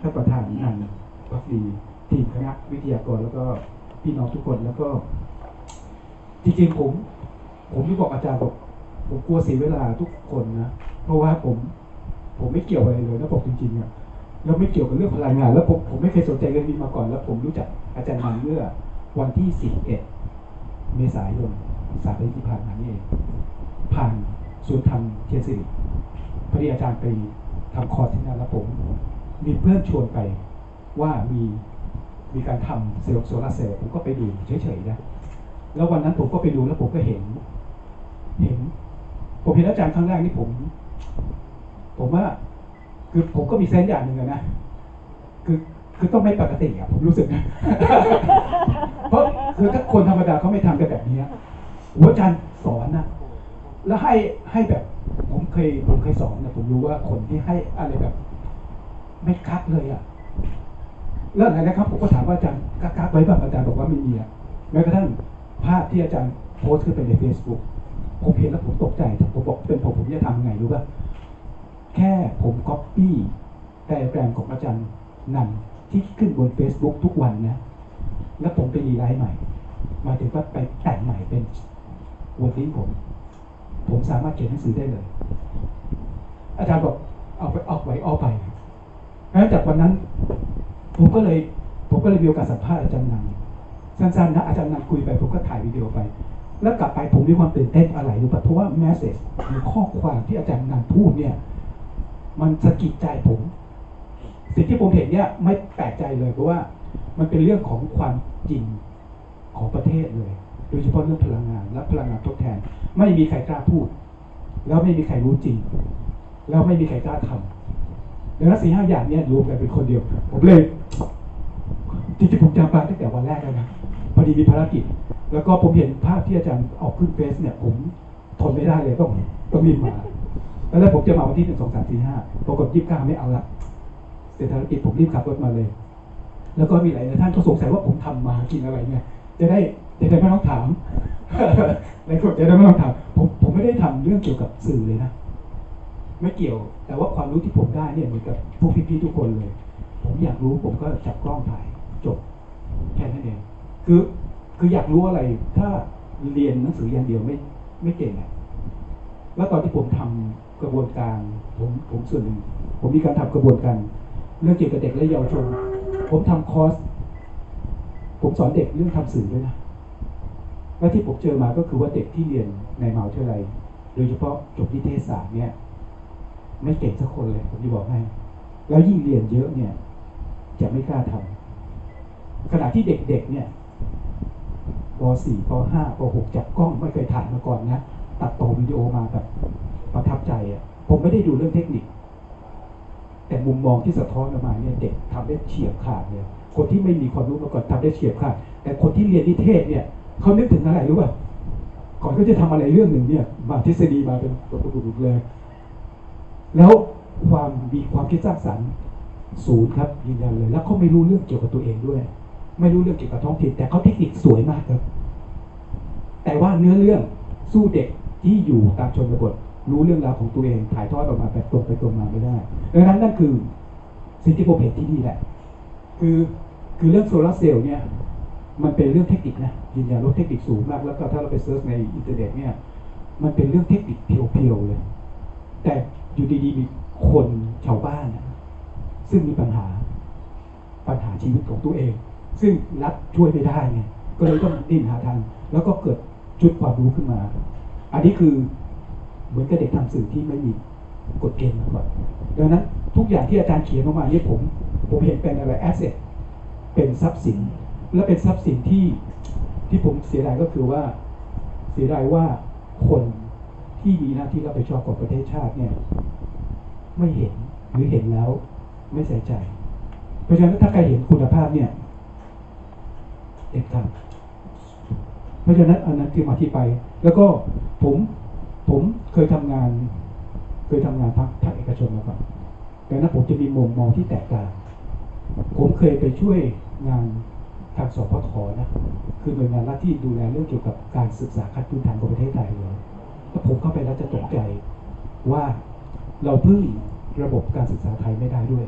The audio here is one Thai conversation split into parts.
ท่านประธานนันพักดีทีมคณะวิทยากรแล้วก็พี่น้องทุกคนแล้วก็ จริงๆผม ผมที่บอกอาจารย์บอกผมกลัวเสียเวลาทุกคนนะเพราะว่าผม ผมไม่เกี่ยวอะไรเลยนะบอกจริงๆอะแล้วไม่เกี่ยวกับเรื่องพลังงาน แล้วผมผมไม่เคยสนใจเรื่องนี้มาก่อน แล้วผมรู้จักอาจารย์นันเมื่อวันที่11เมษายนสามปีที่ผ่านมานี่เองผ่านศูนย์ธรรมเทียนสิริพอดีอาจารย์ไปทำคอร์สที่นั่นแล้วผม มีเพื่อนชวนไปว่ามีมีการทำเซลล์โซลาร์เซลล์ผมก็ไปดูเฉยๆนะแล้ววันนั้นผมก็ไปดูแล้วผมก็เห็น เห็น ผมเห็นอาจารย์ครั้งแรกนี่ผม ผมว่า คือผมก็มีเซนส์อย่างหนึ่งนะคือคือต้องไม่ปกติอะผมรู้สึกนะเพราะคือถ้าคนธรรมดาเขาไม่ทำกันแบบนี้โอ้อาจารย์สอนนะแล้วให้ให้แบบ ผมเคยผมเคยสอนนะผมรู้ว่าคนที่ให้อะไรแบบ ไม่คัดเลยอะแล้วอะไรนะครับผมก็ถามว่าอาจารย์กักไว้บ้างอาจารย์บอกว่าไม่มีอะแม้กระทั่งภาพที่อาจารย์โพสต์ขึ้นไปใน Facebook ผมเห็นแล้วผมตกใจผมบอกเป็นผมผมจะทำไงรู้ป่ะแค่ผมก๊อปปี้ไดอะแกรมของอาจารย์นันที่ขึ้นบน Facebook ทุกวันนะ แล้วผมไปรีไลท์ใหม่ มาถึงว่าไปแต่งใหม่เป็นวอร์ดิ้งผม ผมสามารถเขียนหนังสือได้เลย อาจารย์บอกเอาไปเอาไว้เอาไป แล้วจากวันนั้น ผมก็เลย ผมก็เลยมีโอกาสสัมภาษณ์อาจารย์นันสั้นๆนะอาจารย์นันคุยไป ผมก็ถ่ายวิดีโอไป แล้วกลับไปผมมีความตื่นเต้นอะไรรู้ป่ะเพราะว่าแมสเซจหรือข้อความที่อาจารย์นันพูดเนี่ย มันสะกิดใจผม สิ่งที่ผมเห็นเนี่ย ไม่แปลกใจเลยเพราะว่า มันเป็นเรื่องของความจริงของประเทศเลย โดยเฉพาะเรื่องพลังงานและพลังงานทดแทน ไม่มีใครกล้าพูด แล้วไม่มีใครรู้จริง แล้วไม่มีใครกล้าทำ ดังนั้นสี่ห้าอย่างเนี่ยรวมกันเป็นคนเดียว ผมเลยจริงๆผมจำไปตั้งแต่วันแรกแล้วนะพอดีมีภารกิจ แล้วก็ผมเห็นภาพที่อาจารย์ออกขึ้นเฟซเนี่ย ผมทนไม่ได้เลยต้องต้องรีบมาแล้วแล้วผมจะมาวันที่หนึ่งสองสามสี่ห้าปรากฏยี่สิบเก้าไม่เอาละเสร็จภารกิจผมรีบขับรถมาเลย แล้วก็มีหลายท่านก็สงสัยว่าผมทำมากินอะไรเนี่ยจะได้จะได้ไม่ต้องถามหลายคนจะได้ไม่ต้องถามผมผมไม่ได้ทำเรื่องเกี่ยวกับสื่อเลยนะ ไม่เกี่ยว แต่ว่าความรู้ที่ผมได้เนี่ยเหมือนกับพวกพี่ๆทุกคนเลย ผมอยากรู้ผมก็จับกล้องถ่ายจบแค่นั้นเองคือคืออยากรู้อะไรถ้าเรียนหนังสืออย่างเดียวไม่ไม่เก่งอะแล้วตอนที่ผมทำกระบวนการผมผมส่วนหนึ่งผมมีการทำกระบวนการเรื่องเกี่ยวกับเด็กและเยาวชนผมทำคอร์สผมสอนเด็กเรื่องทำสื่อด้วยนะและที่ผมเจอมาก็คือว่าเด็กที่เรียนในมหาวิทยาลัยโดยเฉพาะจบนิเทศศาสตร์เนี่ย ไม่เก่งสักคนเลยผมจะบอกให้ แล้วยิ่งเรียนเยอะเนี่ย จะไม่กล้าทำขณะที่เด็กๆเนี่ยป .4 ป .5 ป .6 จับกล้องไม่เคยถ่ายมาก่อนนะตัดต่อวิดีโอมาแบบประทับใจอะ ผมไม่ได้ดูเรื่องเทคนิค แต่มุมมองที่สะท้อนออกมาเนี่ยเด็กทำได้เฉียบขาดเลยคนที่ไม่มีความรู้มาก่อนทำได้เฉียบขาดแต่คนที่เรียนนิเทศเนี่ยเขานึกถึงอะไรรู้ป่ะก่อนเขาจะทำอะไรเรื่องหนึ่งเนี่ย มาทฤษฎีมาเป็นปุกๆเลย แล้วความมีความคิดสร้างสรรค์ศูนย์ครับยืนยันเลย แล้วเขาไม่รู้เรื่องเกี่ยวกับตัวเองด้วย ไม่รู้เรื่องเกี่ยวกับท้องถิ่นแต่เขาเทคนิคสวยมากครับ แต่ว่าเนื้อเรื่องสู้เด็กที่อยู่ตามชนบทรู้เรื่องราวของตัวเอง ถ่ายทอดออกมาแบบตรงไปตรงมาไม่ได้ดังนั้นนั่นคือสิ่งที่ผมเห็นที่นี่แหละ คือคือเรื่องโซลาร์เซลล์เนี่ยมันเป็นเรื่องเทคนิคนะยืนยันว่าเทคนิคสูงมาก แล้วก็ถ้าเราไปเซิร์ชในอินเทอร์เน็ตเนี่ยมันเป็นเรื่องเทคนิคเพียวๆเลย แต่อยู่ดีๆมีคนชาวบ้านนะซึ่งมีปัญหาปัญหาชีวิตของตัวเอง ซึ่งรัฐช่วยไม่ได้ไงก็เลยต้องดิ้นหาทาง แล้วก็เกิดชุดความรู้ขึ้นมา อันนี้คือเหมือนกับเด็กทำสื่อที่ไม่มีกฎเกณฑ์มาก่อนดังนั้นทุกอย่างที่อาจารย์เขียนออกมาเนี่ยผมผมเห็นเป็นอะไรแอสเซทเป็นทรัพย์สิน และเป็นทรัพย์สินที่ที่ผมเสียดายก็คือว่า เสียดายว่าคน ที่มีหน้าที่รับผิดชอบของประเทศชาติเนี่ย ไม่เห็นหรือเห็นแล้วไม่ใส่ใจ เพราะฉะนั้นถ้าใครเห็นคุณภาพเนี่ยเด็ดขาดเพราะฉะนั้นอันนั้นคือมาที่ไป แล้วก็ผมผมเคยทำงาน เคยทำงานพักภาคเอกชนมาก่อนดังนั้นผมจะมีมุมมองที่แตกต่าง ผมเคยไปช่วยงานทางสพทนะ คือหน่วยงานรัฐที่ดูแลเรื่องเกี่ยวกับการศึกษาขั้นพื้นฐานของประเทศไทยเลย ผมเข้าไปแล้วจะตกใจว่าเราพึ่งระบบการศึกษาไทยไม่ได้ด้วย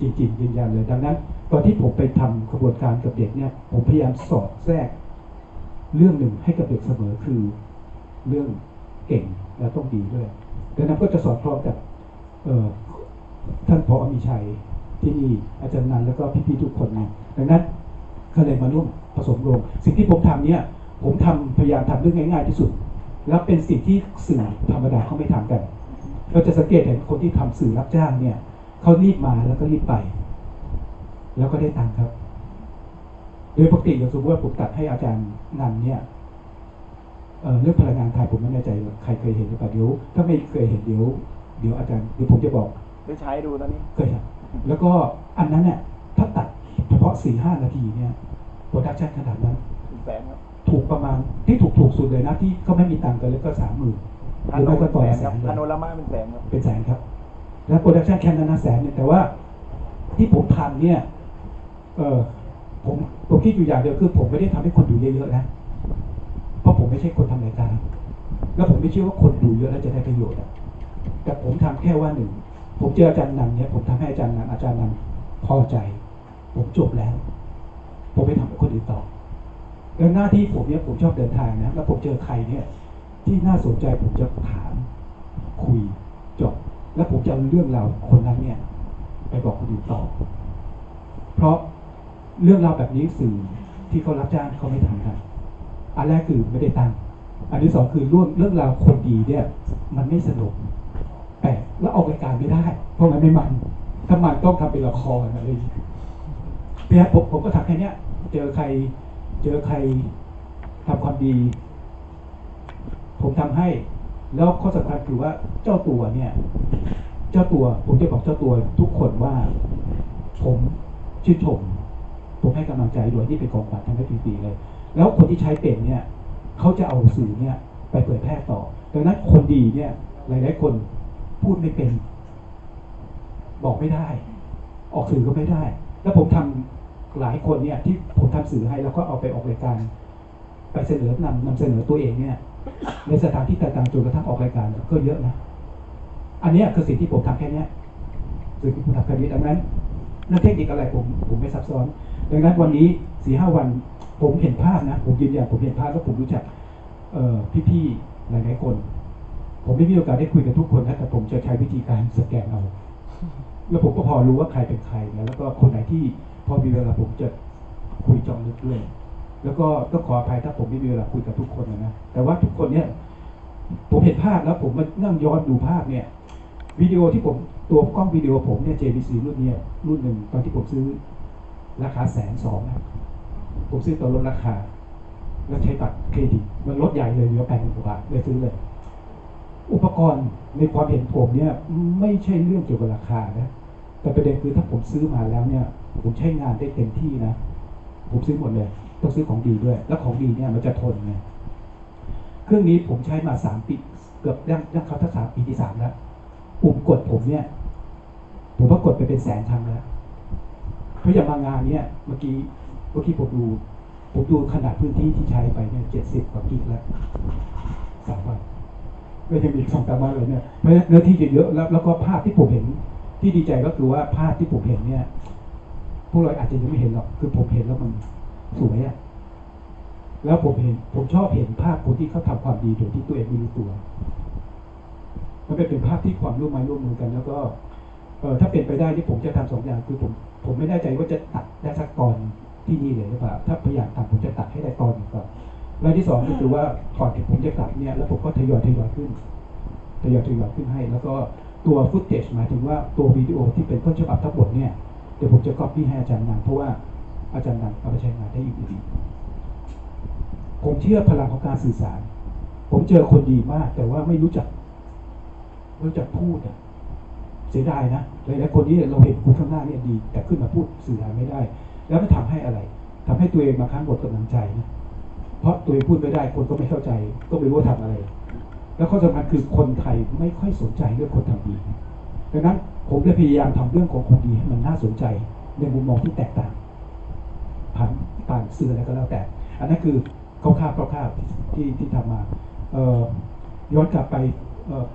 จริงๆยืนยันเลย ดังนั้น ตอนที่ผมไปทำกระบวนการกับเด็กเนี่ย ผมพยายามสอดแทรก เรื่องหนึ่งให้กับเด็กเสมอคือเรื่องเก่งและต้องดีด้วย ดังนั้นก็จะสอดคล้องกับท่านพออมีชัยที่นี่อาจารย์นันแล้วก็พี่ๆทุกคนนะดังนั้นก็เลยมาร่วมผสมโรงสิ่งที่ผมทำเนี่ย ผมทำพยายามทำเรื่องง่าย ๆ ที่สุด แล้วเป็นสิ่งที่สื่อธรรมดาเขาไม่ทำกัน เราจะสังเกตเห็นคนที่ทำสื่อรับจ้างเนี่ยเขารีบมาแล้วก็รีบไป แล้วก็ได้ตังค์ครับ โดยปกติอย่างสมมติว่าผมตัดให้อาจารย์นันเนี่ยเอ่อเรื่องพลังงานไทยผมไม่แน่ใจว่าใครเคยเห็นหรือเปล่าเดี๋ยวถ้าไม่เคยเห็นเดี๋ยวเดี๋ยวอาจารย์เดี๋ยวผมจะบอกได้ใช้ดูตอนนี้เคยครับแล้วก็อันนั้นเนี่ยถ้าตัดเฉพาะสี่ห้านาทีเนี่ยโปรดักชันขนาดนั้นถึงแสนครับ ถูกประมาณที่ถูกถูกสุดเลยนะที่ก็ไม่มีตังค์กันเลยก็สามหมื่นหรือไม่ก็ต่อแสแสนครับนเลพายโนรามาเป็นแสนครับเป็นแสนครับ แล้วโปรดักชันแค่นั้นนะแสนเนี่ยแต่ว่าที่ผมทำเนี่ยเออผมผมคิดอยู่อย่างเดียวคือผมไม่ได้ทำให้คนดูเยอะๆนะเพราะผมไม่ใช่คนทำรายการ แล้วผมไม่เชื่อว่าคนดูเยอะแล้วจะได้ประโยชน์อะแต่ผมทำแค่ว่าหนึ่งผมเจออาจารย์นันเนี่ยผมทำให้อาจารย์นันอาจารย์นันพอใจ ผมจบแล้ว ผมไม่ทำให้คนอื่นต่อ แล้วหน้าที่ผมเนี่ยผมชอบเดินทางนะแล้วผมเจอใครเนี่ย ที่น่าสนใจผมจะถาม คุยจบแล้วผมจะเอาเรื่องราวคนนั้นเนี่ย ไปบอกคนอื่นต่อ เพราะเรื่องราวแบบนี้สื่อที่เขารับจ้างเขาไม่ทำกันอันแรกคือไม่ได้ตังค์อันที่สองคือเรื่องเรื่องราวคนดีเนี่ย มันไม่สนุกแปลกแล้วออกรายการไม่ได้ เพราะมันไม่มันถ้ามันต้องทำเป็นละครอะไรอย่างเงี้ยเนี่ยผมผมก็ทำแค่เนี้ยเจอใคร เจอใครทำความดี ผมทำให้ แล้วข้อสำคัญคือว่าเจ้าตัวเนี่ย เจ้าตัวผมจะบอกเจ้าตัวทุกคนว่า ผมชื่นชมผมให้กำลังใจด้วยนี่เป็นของขวัญทำให้ฟรีๆเลย แล้วคนที่ใช้เป็นเนี่ยเขาจะเอาสื่อเนี่ย ไปเผยแพร่ต่อดังนั้นคนดีเนี่ย หลายๆคนพูดไม่เป็น บอกไม่ได้ ออกสื่อก็ไม่ได้ แล้วผมทำ หลายคนเนี่ยที่ผมทำสื่อให้แล้วก็เอาไปออกรายการ ไปเสนอนำนำเสนอตัวเองเนี่ยในสถานที่ต่างๆจนกระทั่งออกรายการก็เยอะนะอันนี้คือสิ่งที่ผมทำแค่เนี้ยสิ่งที่ผมทำแค่นี้ดังนั้นเรื่องเทคนิคอะไรผมผมไม่ซับซ้อน ดังนั้นวันนี้สี่ห้าวันผมเห็นภาพนะผมยืนยันผมเห็นภาพแล้วผมรู้จักเออพี่ๆหลายๆคน ผมไม่มีโอกาสได้คุยกับทุกคนนะแต่ผมจะใช้วิธีการสแกนเอาแล้วผมก็พอรู้ว่าใครเป็นใครนะแล้วก็คนไหนที่ พอมีเวลาผมจะคุยจองลึกด้วย แล้วก็ต้องขออภัยถ้าผมไม่มีเวลาคุยกับทุกคนนะนะ แต่ว่าทุกคนเนี่ย ผมเห็นภาพแล้วผมมานั่งย้อนดูภาพเนี่ยวิดีโอที่ผมตัวกล้องวิดีโอผมเนี่ย JVC รุ่นเนี้ยรุ่นหนึ่งตอนที่ผมซื้อราคาแสนสองนะผมซื้อตอนลดราคา แล้วใช้บัตรเครดิตมันลดใหญ่เลยเหลือแปดหมื่นกว่าบาทเลยซื้อเลย อุปกรณ์ในความเห็นผมเนี่ย ไม่ใช่เรื่องเกี่ยวกับราคานะ แต่ประเด็นคือถ้าผมซื้อมาแล้วเนี่ย ผมใช้งานได้เต็มที่นะ ผมซื้อหมดเลย ต้องซื้อของดีด้วย แล้วของดีเนี่ยมันจะทนไงเครื่องนี้ผมใช้มาสามปีเกือบยังยังเขาถ้าสามปีที่สามแล้วปุ่มกดผมเนี่ย ผมว่ากดไปเป็นแสนครั้งแล้วเพราะอย่างมางานเนี่ย เมื่อกี้เมื่อกี้ผมดูผมดูขนาดพื้นที่ที่ใช้ไปเนี่ยเจ็ดสิบกว่ากิกแล้วสามวันไม่ยังมีอีกสองสามวันเลยเนี่ยเพราะเนื้อที่เยอะๆแล้วแล้วก็ภาพที่ผมเห็น ที่ดีใจก็คือว่าภาพที่ผมเห็นเนี่ย พวกเราอาจจะยังไม่เห็นหรอก คือผมเห็นแล้วมันสวยอะแล้วผมเห็น ผมชอบเห็นภาพคนที่เขาทำความดีโดยที่ตัวเองไม่รู้ตัว มันเป็นเป็นภาพที่ความร่วมไม้ร่วมมือกัน แล้วก็ เออถ้าเป็นไปได้ที่ผมจะทำสองอย่างคือผมผมไม่แน่ใจว่าจะตัดได้สักตอนที่นี่เลยหรือเปล่า ถ้าพยายามทำผมจะตัดให้ได้ตอนหนึ่งก่อนแล้วที่สองก็คือว่าก่อนที่ผมจะกลับเนี่ย แล้วผมก็ทยอยทยอยขึ้นทยอยทยอยขึ้นให้ แล้วก็ ตัวฟุตเทจหมายถึงว่าตัววิดีโอที่เป็นต้นฉบับทั้งหมดเนี่ยเดี๋ยวผมจะก๊อปปี้ให้อาจารย์นันเพราะว่าอาจารย์นันเอาไปใช้งานได้อีกดีผมเชื่อพลังของการสื่อสาร ผมเจอคนดีมาก แต่ว่าไม่รู้จักไม่รู้จักพูดอะเสียดายนะหลายๆคนนี้เราเห็นคุณข้างหน้าเนี่ยดี แต่ขึ้นมาพูดสื่อสารไม่ได้ แล้วมันทำให้อะไรทำให้ตัวเองบาครั้งหมดกำลังใจนะเพราะตัวเองพูดไม่ได้คนก็ไม่เข้าใจ ก็ไม่รู้ว่าทำอะไร แล้วข้อสำคัญคือคนไทยไม่ค่อยสนใจเรื่องคนทำดีดังนั้นผมเลยพยายามทำเรื่องของคนดีให้มันน่าสนใจในมุมมองที่แตกต่างผ่านผ่านสื่ออะไรก็แล้วแต่ อันนั้นคือคร่าวๆคร่าวๆที่ที่ทำมาเย้อนกลับไป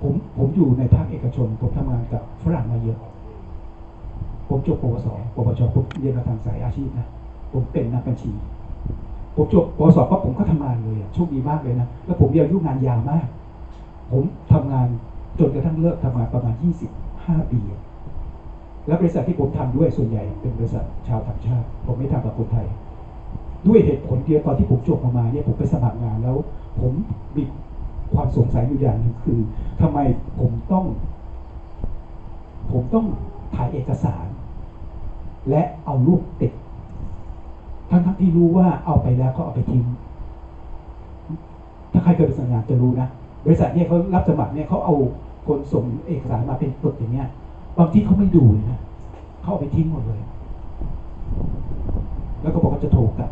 ผมผมอยู่ในภาคเอกชน ผมทำงานกับฝรั่งมาเยอะ ผมจบปวสปวชผมเรียนมาทางสายอาชีพนะผมเป็นนักบัญชี ผมจบปวสปั๊บผมก็ทำงานเลยโชคดีมากเลยนะแล้วผมเรียนอายุงานยาวมาก ผมทำงานจนกระทั่งเลิกทำงานประมาณ 25 ปี แล้วบริษัทที่ผมทำด้วยส่วนใหญ่เป็นบริษัทชาวต่างชาติ ผมไม่ทำกับคนไทย ด้วยเหตุผลเดียวตอนที่ผมจบออกมาเนี่ยผมไปสมัครงานแล้ว ผมมีความสงสัยอยู่อย่างหนึ่งคือทำไมผมต้อง ผมต้องถ่ายเอกสาร และเอารูปติดทั้งทั้งที่รู้ว่าเอาไปแล้วก็เอาไปทิ้งถ้าใครเคยไปสัญญาจะรู้นะ บริษัทเนี่ยเขารับสมัครเนี่ยเขาเอาคนส่งเอกสารมาเป็นปึกอย่างเงี้ยบางที่เขาไม่ดูนะเขาเอาไปทิ้งหมดเลย แล้วก็บอกว่าจะโทรกลับ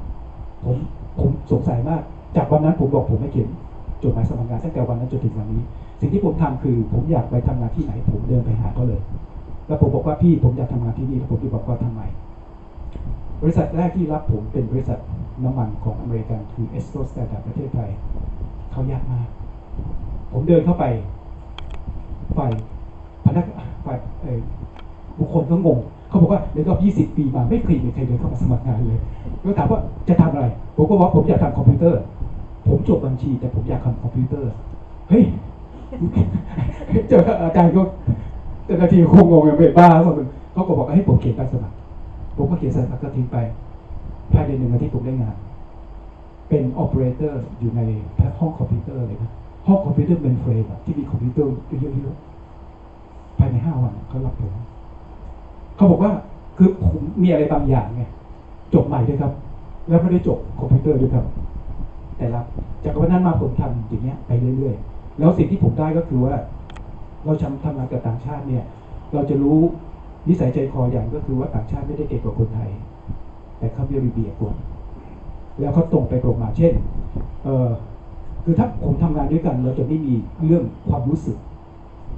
ผมผมสงสัยมาก จากวันนั้นผมบอกผมไม่เขียนจดหมายสมัครงานตั้งแต่วันนั้นจนถึงวันนี้ สิ่งที่ผมทำคือผมอยากไปทำงานที่ไหน ผมเดินไปหาเขาเลย แล้วผมบอกว่าพี่ผมอยากทำงานที่นี่แล้วผมไปบอกว่าทำไมบริษัทแรกที่รับผมเป็นบริษัทน้ำมันของอเมริกันคือเอสโตสแตนดาร์ดประเทศไทยเขายากมาก ผมเดินเข้าไปฝ่ายพนักฝ่ายบุคคลก็งงเขาบอกว่าเดี๋ยวก็20 ปีมาไม่เคยมีใครเดินเข้ามาสมัครงานเลยก็ถามว่าจะทำอะไร ผมก็บอกผมอยากทำคอมพิวเตอร์ ผมจบบัญชี แต่ผมอยากทำคอมพิวเตอร์ เฮ้ยเจออาจารย์ก็เจ้าหน้าที่คงงงอย่างเป็นบ้าเขาเขาก็บอกให้ผมเขียนใบสมัคร ผมก็เขียนใส่ปากกาทิ้งไป ภายในหนึ่งอาทิตย์ผมได้งาน เป็นโอเปอเรเตอร์อยู่ในห้องคอมพิวเตอร์เลยนะ ห้องคอมพิวเตอร์เมนเฟรมที่มีคอมพิวเตอร์เยอะๆภายในห้าวันเขารับผมเขาบอกว่าคือผมมีอะไรบางอย่างไงจบใหม่ด้วยครับ แล้วไม่ได้จบคอมพิวเตอร์ด้วยครับ แต่รับจากวันนั้นมาผมทำอย่างเงี้ยไปเรื่อยๆ แล้วสิ่งที่ผมได้ก็คือว่า เราทำทำงานกับต่างชาติเนี่ย เราจะรู้นิสัยใจคออย่างก็คือว่าต่างชาติไม่ได้เก่งกว่าคนไทย แต่เขามีระเบียบกว่าแล้วเขาตรงไปตรงมาเช่น เออ คือถ้าผมทำงานด้วยกัน เราจะไม่มีเรื่องความรู้สึก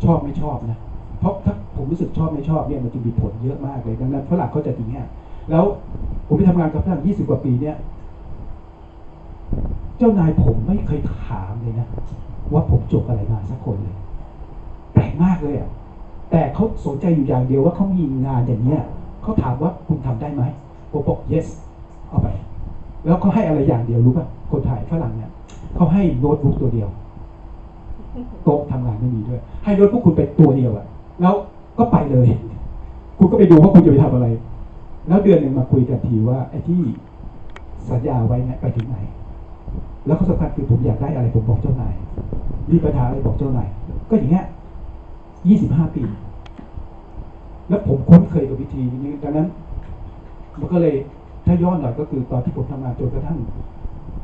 ชอบไม่ชอบนะเพราะถ้าผมรู้สึกชอบไม่ชอบเนี่ยมันจะมีผลเยอะมากเลยดังนั้นฝรั่งเขาจะอย่างเงี้ยแล้วผมไปทำงานกับฝรั่งยี่สิบกว่าปีเนี่ย เจ้านายผมไม่เคยถามเลยนะว่าผมจบอะไรมาสักคนเลยแปลกมากเลยอะแต่เขาสนใจอยู่อย่างเดียวว่าเขามีงานอย่างเนี้ยเขาถามว่าคุณทำได้ไหมผมบอก yes เอาไป แล้วเขาให้อะไรอย่างเดียวรู้ป่ะคนไทยฝรั่งเนี่ย เขาให้โน้ตบุ๊กตัวเดียวโต๊ะทำงานไม่มีด้วย ให้โน้ตบุ๊กคุณไปตัวเดียวอะแล้วก็ไปเลย คุณก็ไปดูว่าคุณจะไปทำอะไร แล้วเดือนหนึ่งมาคุยกันทีว่าไอ้ที่สัญญาไว้เนี่ยไปถึงไหน แล้วก็สำคัญคือผมอยากได้อะไรผมบอกเจ้านายมีปัญหาอะไรบอกเจ้านายก็อย่างเงี้ยยี่สิบห้าปี แล้วผมคุ้นเคยกับวิธีนี้ดังนั้น มันก็เลยถ้าย้อนหน่อยก็คือตอนที่ผมทำงานจนกระทั่ง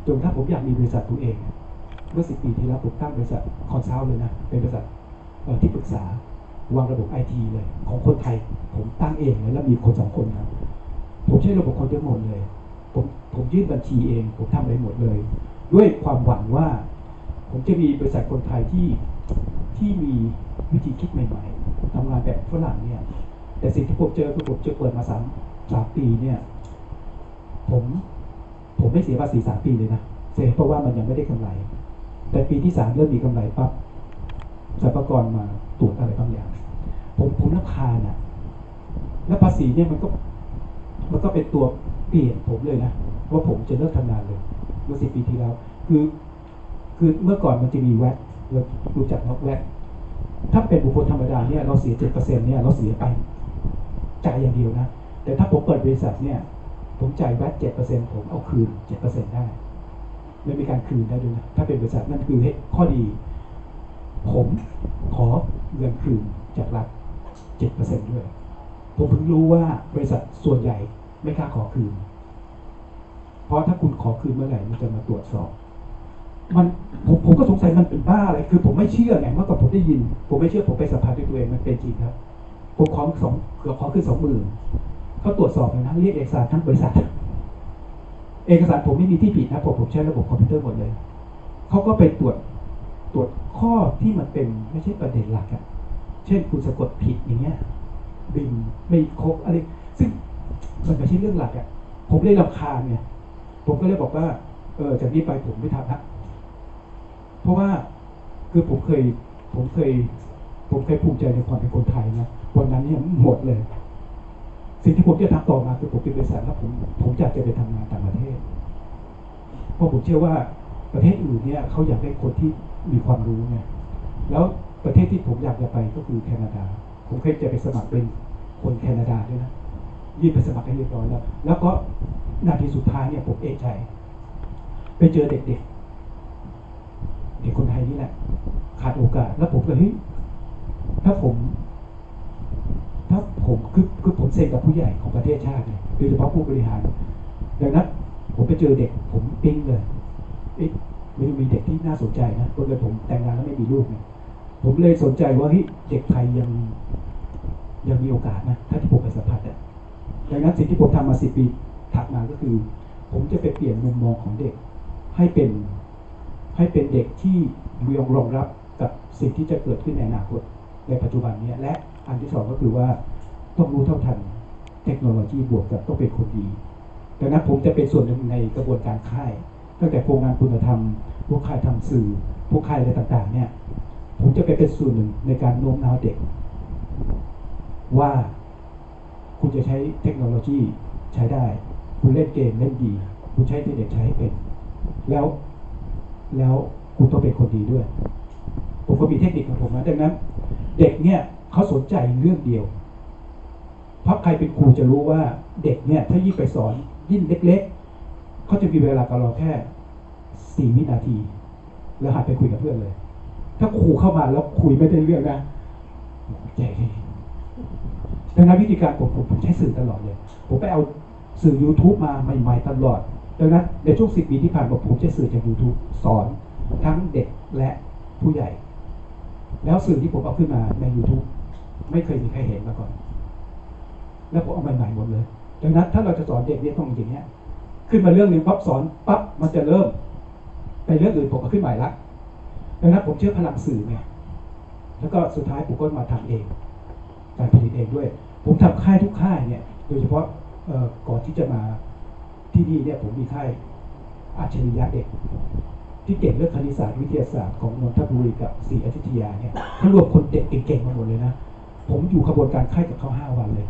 จนกระทั่งผมอยากมีบริษัทตัวเอง เมื่อสิบปีที่แล้วผมตั้งบริษัทคอนซัลท์เลยนะ เป็นบริษัทที่ปรึกษาวางระบบไอทีเลย ของคนไทย ผมตั้งเองเลยแล้วมีคนสองคนครับ ผมใช้ระบบคอมพิวเตอร์หมดเลย ผมผมยื่นบัญชีเอง ผมทำอะไรหมดเลย ด้วยความหวังว่า ผมจะมีบริษัทคนไทยที่ที่มีวิธีคิดใหม่ๆทำงานแบบฝรั่งเนี่ย แต่สิ่งที่ผมเจอคือผมเจอเปิดมาสามสามปีเนี่ย ผม ผมไม่เสียภาษีสามปีเลยนะเสียเพราะว่ามันยังไม่ได้กำไร แต่ปีที่สามเริ่มมีกำไรปั๊บสรรพากรมาตรวจอะไรบางอย่าง ผมผมรับคาญอะ แล้วภาษีเนี่ยมันก็ มันก็เป็นตัวเปลี่ยนผมเลยนะว่าผมจะเลิกทำงานเลยเมื่อสิบปีที่แล้ว คือ คือเมื่อก่อนมันจะมีแวดเรารู้จักนกแวดถ้าเป็นบุคคลธรรมดาเนี่ยเราเสียเจ็ดเปอร์เซ็นเนี่ยเราเสียไปจ่ายอย่างเดียวนะ แต่ถ้าผมเปิดบริษัทเนี่ย ผมจ่ายแวดเจ็ดเปอร์เซ็นผมเอาคืนเจ็ดเปอร์เซ็นได้ไม่มีการคืนได้ด้วยนะถ้าเป็นบริษัทนั่นคือข้อดี ผมขอเงินคืนจากรัฐเจ็ดเปอร์เซ็นด้วย ผมเพิ่งรู้ว่าบริษัทส่วนใหญ่ไม่กล้าขอคืน เพราะถ้าคุณขอคืนเมื่อไหร่มันจะมาตรวจสอบมันผมผมก็สงสัยมันเป็นบ้าอะไร คือผมไม่เชื่อไงเมื่อก่อนผมได้ยิน ผมไม่เชื่อผมไปสัมผัสด้วยตัวเองมันเป็นจริงครับ ผมขอสองขอคืนสองหมื่น เขาตรวจสอบเลยนะเรียกเอกสารทั้งบริษัท เอกสารผมไม่มีที่ผิดนะผมผมใช้ระบบคอมพิวเตอร์หมดเลยเขาก็ไปตรวจตรวจข้อที่มันเป็นไม่ใช่ประเด็นหลักอะเช่นคุณสะกดผิดอย่างเงี้ยบินไม่ครบอะไร ซึ่งมันไม่ใช่เรื่องหลักอะผมเลยรำคาญไงผมก็เลยบอกว่า เออจากนี้ไปผมไม่ทำละเพราะว่าคือผมเคย ผมเคย ผมเคยภูมิใจในความเป็นคนไทยนะวันนั้นเนี่ยหมดเลย สิ่งที่ผมจะทำต่อมาคือผมเป็นบริษัทแล้วผมผมอยากจะไปทำงานต่างประเทศ เพราะผมเชื่อว่าประเทศอื่นเนี่ยเขาอยากได้คนที่มีความรู้ไงแล้วประเทศที่ผมอยากจะไปก็คือแคนาดา ผมเคยจะไปสมัครเป็นคนแคนาดาด้วยนะยื่นไปสมัครให้เรียบร้อยแล้ว แล้วก็นาทีสุดท้ายเนี่ยผมเอใจไปเจอเด็กๆเด็กคนไทยนี่แหละขาดโอกาสแล้วผมก็เฮ้ยถ้าผม ถ้าผมคือคือผมเซ็นกับผู้ใหญ่ของประเทศชาติโดยเฉพาะผู้บริหาร ดังนั้นผมไปเจอเด็ก ผมปิ๊งเลยเอ๊ะมันมีเด็กที่น่าสนใจนะเพราะเลยผมแต่งงานแล้วไม่มีลูกเนี่ยผมเลยสนใจว่าเฮ้ยเด็กไทยยังยังมีโอกาสนะถ้าที่ผมไปสัมผัสอะดังนั้นสิ่งที่ผมทำมาสิปีถัดมาก็คือ ผมจะไปเปลี่ยนมุมมองของเด็ก ให้เป็นให้เป็นเด็กที่รองรองรับกับสิ่งที่จะเกิดขึ้นในอนาคตในปัจจุบันเนี้และ อันที่สองก็คือว่าต้องรู้เท่าทันเทคโนโลยีบวกกับต้องเป็นคนดีดังนั้นผมจะเป็นส่วนหนึ่งในกระบวนการค่ายตั้งแต่โครงงานคุณธรรม พวกค่ายทำสื่อ พวกค่ายอะไรต่าง ๆ เนี่ย ผมจะไปเป็นส่วนหนึ่งในการโน้มน้าวเด็ก ว่าคุณจะใช้เทคโนโลยีใช้ได้ คุณเล่นเกมเล่นดี คุณใช้เทอร์เน็ตใช้ให้เป็น แล้วแล้วคุณต้องเป็นคนดีด้วย ผมก็มีเทคนิคของผมนะดังนั้น เด็กเนี่ย เขาสนใจเรื่องเดียว เพราะใครเป็นครูจะรู้ว่าเด็กเนี่ย ถ้ายิ่งไปสอนยิ่งเล็ก ๆ เขาจะมีเวลากับเราแค่สี่วินาที แล้วหันไปคุยกับเพื่อนเลย ถ้าครูเข้ามาแล้วคุยไม่ได้เรื่องนะใจดังนั้นวิธีการผมผมผมใช้สื่อตลอดเลย ผมไปเอาสื่อ YouTube มาใหม่ ๆ ตลอด ดังนั้นในช่วงสิบปีที่ผ่านมาผมใช้สื่อจาก YouTube สอนทั้งเด็กและผู้ใหญ่ แล้วสื่อที่ผมเอาขึ้นมาใน YouTube ไม่เคยมีใครเห็นมาก่อน แล้วผมเอาใหม่ๆหมดเลย ดังนั้นถ้าเราจะสอนเด็กเนี่ยต้องอย่างเงี้ย ขึ้นมาเรื่องหนึ่งปั๊บสอนปั๊บมันจะเริ่ม ไปเรื่องอื่นผมเอาขึ้นใหม่ละดังนั้นผมเชื่อพลังสื่อไงแล้วก็สุดท้ายผมก็มาทำเอง การผลิตเองด้วย ผมทำค่ายทุกค่ายเนี่ย โดยเฉพาะเออก่อนที่จะมาที่นี่เนี่ยผมมีค่ายอัจฉริยะเด็ก ที่เก่งเรื่องคณิตศาสตร์วิทยาศาสตร์ของนนทบุรีกับศรีอยุธยาเนี่ยเขารวมคนเด็กเก่งๆมาหมดเลยนะ ผมอยู่ขบวนการค่ายกับเขาห้าวันเลย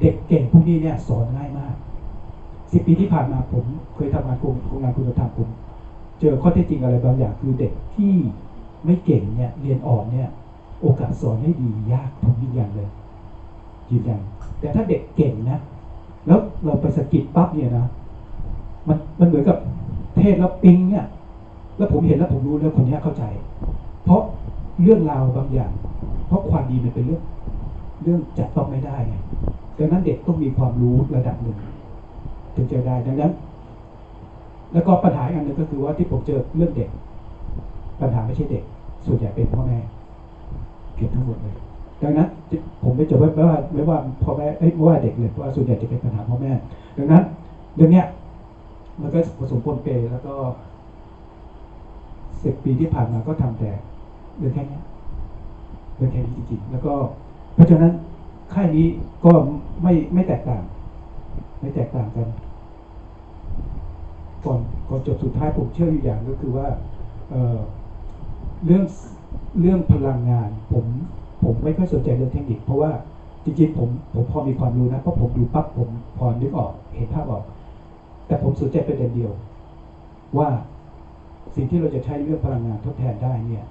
เด็กเก่งพวกนี้เนี่ยสอนง่ายมากสิบปีที่ผ่านมาผมเคยทำงานโครงงานคุณธรรมผมเจอข้อเท็จจริงอะไรบางอย่างคือเด็กที่ไม่เก่งเนี่ยเรียนอ่อนเนี่ย โอกาสสอนให้ดียากผมยืนยันเลยยืนยันแต่ถ้าเด็กเก่งนะ แล้วเราไปสกิดปั๊บเนี่ยนะมันมันเหมือนกับเทศแล้วปิงเนี่ย แล้วผมเห็นแล้วผมรู้แล้วคนนี้เข้าใจ เพราะเรื่องราวบางอย่าง เพราะความดีมันเป็นเรื่อง เรื่องจับต้องไม่ได้ไงดังนั้นเด็กต้องมีความรู้ระดับหนึ่งถึงจะได้ดังนั้น แล้วก็ปัญหาอันหนึ่งก็คือว่าที่ผมเจอเรื่องเด็ก ปัญหาไม่ใช่เด็ก ส่วนใหญ่เป็นพ่อแม่เกือบทั้งหมดเลย ดังนั้นผมไม่จะไม่ว่าไม่ว่าพ่อแม่เอ้ยไม่ว่าเด็กเลยเพราะว่าส่วนใหญ่จะเป็นปัญหาพ่อแม่ ดังนั้นเรื่องเนี้ยมันก็ผสมปนเปแล้วก็สิบปีที่ผ่านมาก็ทำแต่เรื่องแค่เนี้ยเรื่องแค่นี้จริงๆ แล้วก็ เพราะฉะนั้นค่ายนี้ก็ไม่ไม่แตกต่าง ไม่แตกต่างกัน ก่อนก่อนจบสุดท้ายผมเชื่ออยู่อย่างก็คือว่าเเรื่องเรื่องพลังงาน ผมผมไม่ค่อยสนใจเรื่องเทคนิค เพราะว่าจริงๆผมผมพอมีความรู้นะเพราะผมดูปั๊บผมพอนึกออก เห็นภาพออก แต่ผมสนใจประเด็นเดียว ว่าสิ่งที่เราจะใช้เรื่องพลังงานทดแทนได้เนี่ย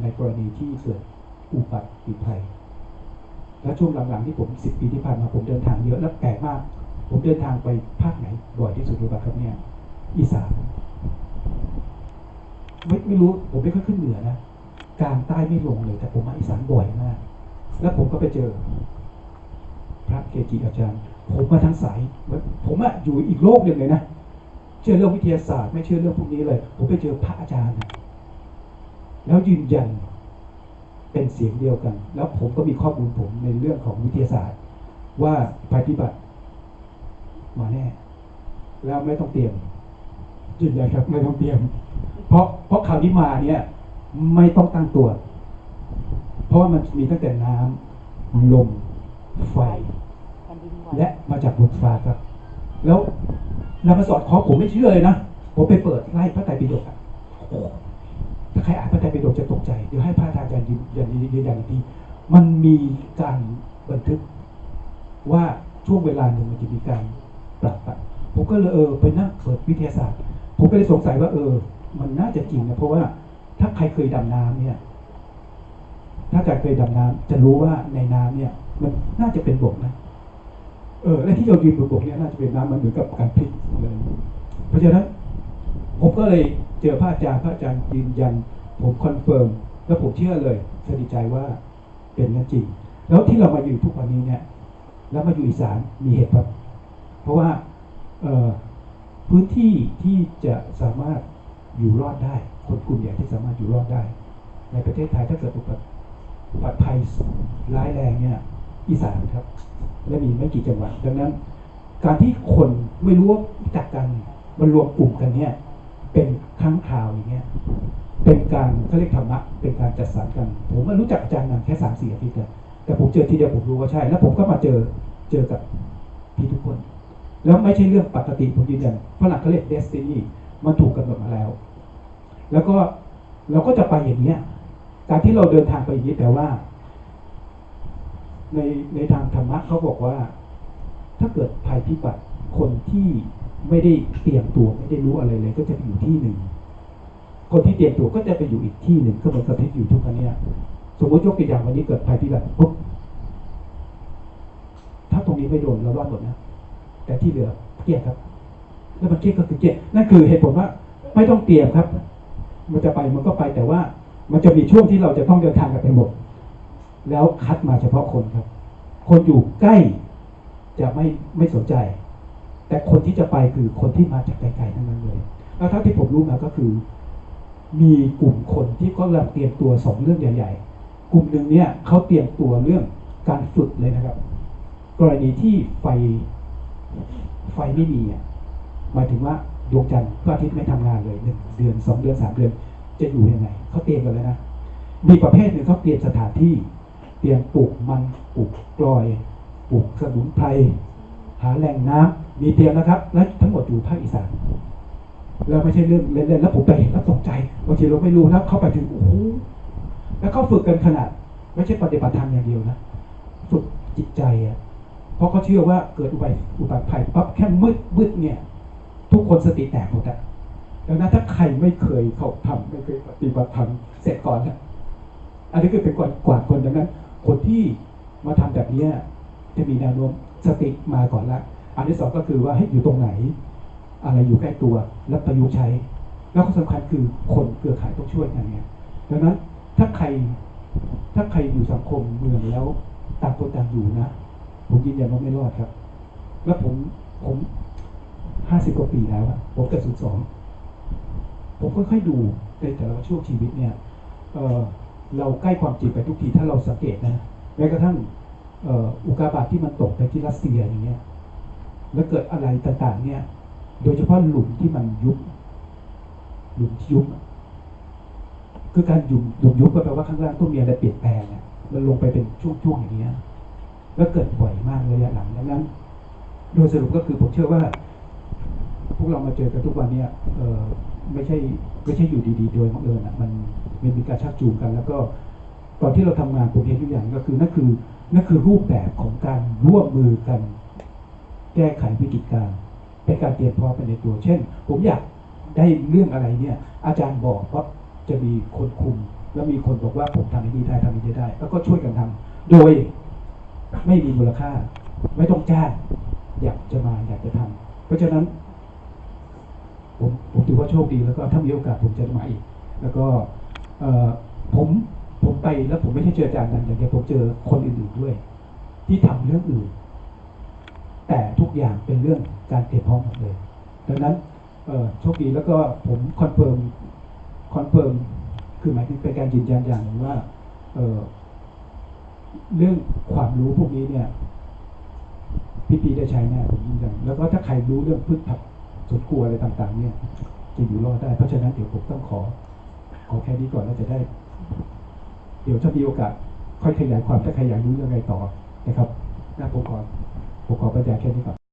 ในกรณีที่เกิดอุบัติภัย และช่วงหลังๆที่ผมสิบปีที่ผ่านมาผมเดินทางเยอะและแปลกมาก ผมเดินทางไปภาคไหนบ่อยที่สุดรู้ป่ะครับเนี่ยอีสานไม่ไม่รู้ผมไม่ค่อยขึ้นเหนือนะกลางใต้ไม่ลงเลย แต่ผมมาอีสานบ่อยมาก แล้วผมก็ไปเจอ พระเกจิอาจารย์ ผมมาทางสายผมอะอยู่อีกโลกหนึ่งเลยนะเชื่อเรื่องวิทยาศาสตร์ ไม่เชื่อเรื่องพวกนี้เลย ผมไปเจอพระอาจารย์ แล้วยืนยัน เป็นเสียงเดียวกัน แล้วผมก็มีข้อมูลผมในเรื่องของวิทยาศาสตร์ ว่าภัยพิบัติมาแน่ แล้วไม่ต้องเตรียมยืนยันครับ ไม่ต้องเตรียม เพราะเพราะข่าวนี้มาเนี่ย ไม่ต้องตั้งตัว เพราะว่ามันมีตั้งแต่น้ำลมไฟแผ่นดินไหวและมาจากบนฟ้าครับ แล้วนำมาสอดคล้องผมไม่เชื่อเลยนะ ผมไปเปิดไล่พระไตรปิฎกอะโอ้โหถ้า ใครอ่านพระไตรปิฎกจะตกใจ เดี๋ยวให้พระอาจารย์ยืนยันยืนยันอีกทีมันมีการบันทึกว่าช่วงเวลาหนึ่งมันจะมีการปรับอะผมก็เลยเออไปนั่งเปิดวิทยาศาสตร์ ผมก็เลยสงสัยว่า เออ มันน่าจะจริงนะเพราะว่าถ้าใครเคยดำน้ำเนี่ย ถ้าใครเคยดำน้ำจะรู้ว่าในน้ำเนี่ย มันน่าจะเป็นบกนะเออและที่เรายืนบนบกเนี่ยน่าจะเป็นน้ำมันเหมือนกับการพลิกเลยเพราะฉะนั้น ผมก็เลยเจอพระอาจารย์พระอาจารย์ยืนยัน ผมคอนเฟิร์มแล้วผมเชื่อเลยสนิทใจว่าเป็นนั่นจริง แล้วที่เรามาอยู่ทุกวันนี้เนี่ย แล้วมาอยู่อีสานมีเหตุผลเพราะว่าพื้นที่ที่จะสามารถอยู่รอดได้ คนกลุ่มใหญ่ที่สามารถอยู่รอดได้ ในประเทศไทยถ้าเกิดอุบัติอุบัติภัยร้ายแรงเนี่ยอีสานครับ และมีไม่กี่จังหวัดดังนั้น การที่คนไม่รู้ว่ารู้จักกันมารวมกลุ่มกันเนี่ย เป็นครั้งคราวอย่างเงี้ยเป็นการเขาเรียกธรรมะเป็นการจัดสรรกัน ผมมารู้จักอาจารย์นันแค่สามสี่อาทิตย์นะแต่ผมเจอทีเดียวผมรู้ว่าใช่ แล้วผมก็มาเจอเจอกับพี่ทุกคน แล้วไม่ใช่เรื่องปกติผมยืนยันฝรั่งเขาเรียก destiny มันถูกกำหนดมาแล้ว แล้วก็เราก็จะไปอย่างเนี้ยการที่เราเดินทางไปอย่างนี้แต่ว่า ในในทางธรรมะเขาบอกว่า ถ้าเกิดภัยพิบัติคนที่ ไม่ได้เตรียมตัวไม่ได้รู้อะไรเลย ก็จะไปอยู่ที่หนึ่ง คนที่เตรียมตัวก็จะไปอยู่อีกที่หนึ่งก็เหมือนกับที่อยู่ทุกวันเนี้ยสมมติยกตัวอย่างวันนี้เกิดภัยพิบัติปุ๊บถ้าตรงนี้ไม่โดนเรารอดหมดนะแต่ที่เหลือเกลียดครับ แล้วมันเกลียดก็คือเกลียดนั่นคือเหตุผลว่าไม่ต้องเตรียมครับ มันจะไปมันก็ไปแต่ว่า มันจะมีช่วงที่เราจะต้องเดินทางกันไปหมด แล้วคัดมาเฉพาะคนครับ คนอยู่ใกล้จะไม่ไม่สนใจ แต่คนที่จะไปคือคนที่มาจากไกลๆทั้งนั้นเลยแล้วเท่าที่ผมรู้มาก็คือ มีกลุ่มคนที่ก็กำลังเตรียมตัวสองเรื่องใหญ่ ๆ กลุ่มหนึ่งเนี่ยเขาเตรียมตัวเรื่องการฝึกเลยนะครับ กรณีที่ไฟไฟไม่มีอะหมายถึงว่าดวงจันทร์พระอาทิตย์ไม่ทำงานเลยหนึ่งเดือนสองเดือนสามเดือน จะอยู่ยังไงเขาเตรียมกันแล้วนะมีประเภทหนึ่งเขาเตรียมสถานที่ เตรียมปลูกมันปลูกกลอยปลูกสมุนไพรหาแหล่งน้ำ มีเตรียมนะครับ และทั้งหมดอยู่ภาคอีสานแล้วไม่ใช่เรื่องเล่นๆแล้วผมไปเห็นแล้วตกใจบางทีเราไม่รู้นะเข้าไปถึงโอ้โหแล้วเขาฝึกกันขนาด ไม่ใช่ปฏิบัติธรรมอย่างเดียวนะฝึกจิตใจอะเพราะเขาเชื่อว่าเกิดอุบัติอุบัติภัยปั๊บแค่มืดมืดเนี่ย ทุกคนสติแตกหมดอะดังนั้นถ้าใครไม่เคยเขาทำไม่เคยปฏิบัติธรรมเสร็จก่อนนะอันนี้คือเป็นกวากวาคนดังนั้น คนที่มาทำแบบเนี้ยจะมีแนวโน้มสติมาก่อนละ อันที่สองก็คือว่าให้อยู่ตรงไหน อะไรอยู่ใกล้ตัวแล้วประยุกต์ใช้ แล้วข้อสำคัญคือคนเครือข่ายต้องช่วยกันเนี่ยดังนั้นถ้าใครถ้าใครอยู่สังคมเมืองแล้วต่างคนต่างอยู่นะ ผมยืนยันว่าไม่รอดครับ แล้วผมผมห้าสิบกว่าปีแล้วอะผมเกิดศูนย์สองผมค่อยๆดูในแต่ละช่วงชีวิตเนี่ยเออเราใกล้ความจริงไปทุกทีถ้าเราสังเกตนะแม้กระทั่งอ,อ,อุกกาบาตที่มันตกไปที่รัสเซียอย่างเงี้ย แล้วเกิดอะไรต่างๆ เนี่ย โดยเฉพาะหลุมที่มันยุบ หลุมที่ยุบ คือการหยุมหลุมยุบก็แปลว่าข้างล่างต้องมีอะไรเปลี่ยนแปลงเนี่ยมันลงไปเป็นช่วงๆอย่างเงี้ย แล้วเกิดบ่อยมากระยะหลังดังนั้น โดยสรุปก็คือผมเชื่อว่า พวกเรามาเจอกันทุกวันเนี่ยเออไม่ใช่ไม่ใช่อยู่ดีๆ โดยบังเอิญอะมันมันมีการชักจูงกัน แล้วก็ตอนที่เราทำงานผมเห็นทุกอย่างก็คือนั่นคือนั่นคือรูปแบบของการร่วมมือกัน แก้ไขวิกฤตการณ์เป็นการเตรียมพร้อมไปในตัว เช่น ผมอยากได้เรื่องอะไรเนี่ย อาจารย์บอกว่าจะมีคนคุม แล้วมีคนบอกว่าผมทำอันนี้ได้ทำอันนี้ได้ แล้วก็ช่วยกันทำโดยไม่มีมูลค่า ไม่ต้องจ้างอยากจะมาอยากจะทำเพราะฉะนั้น ผมผมถือว่าโชคดีแล้วก็ถ้ามีโอกาสผมจะมาอีก แล้วก็เอผมผมไปแล้วผมไม่ใช่เจออาจารย์นั้นอย่างเดียวผมเจอคนอื่นๆด้วย ที่ทำเรื่องอื่น แต่ทุกอย่างเป็นเรื่องการเตรียมพร้อมหมดเลย ดังนั้นเอ่อโชคดีแล้วก็ผมคอนเฟิร์มคอนเฟิร์มคือหมายถึงเป็นการยืนยันอย่างหนึ่งว่าเเรื่องความรู้พวกนี้เนี่ยพี่ปีได้ใช้แน่ผมยืนยันแล้วก็ถ้าใครรู้เรื่องพืชผักสวนครัวอะไรต่าง ๆ เนี่ยจะอยู่รอดได้เพราะฉะนั้นเดี๋ยวผมต้องขอ ขอแค่นี้ก่อนแล้วจะได้ เดี๋ยวถ้ามีโอกาส ค่อยขยายความถ้าใครอยากรู้เรื่องไงต่อนะครับน่าผมขอ ผมขอบรรยายแค่นี้ก่อน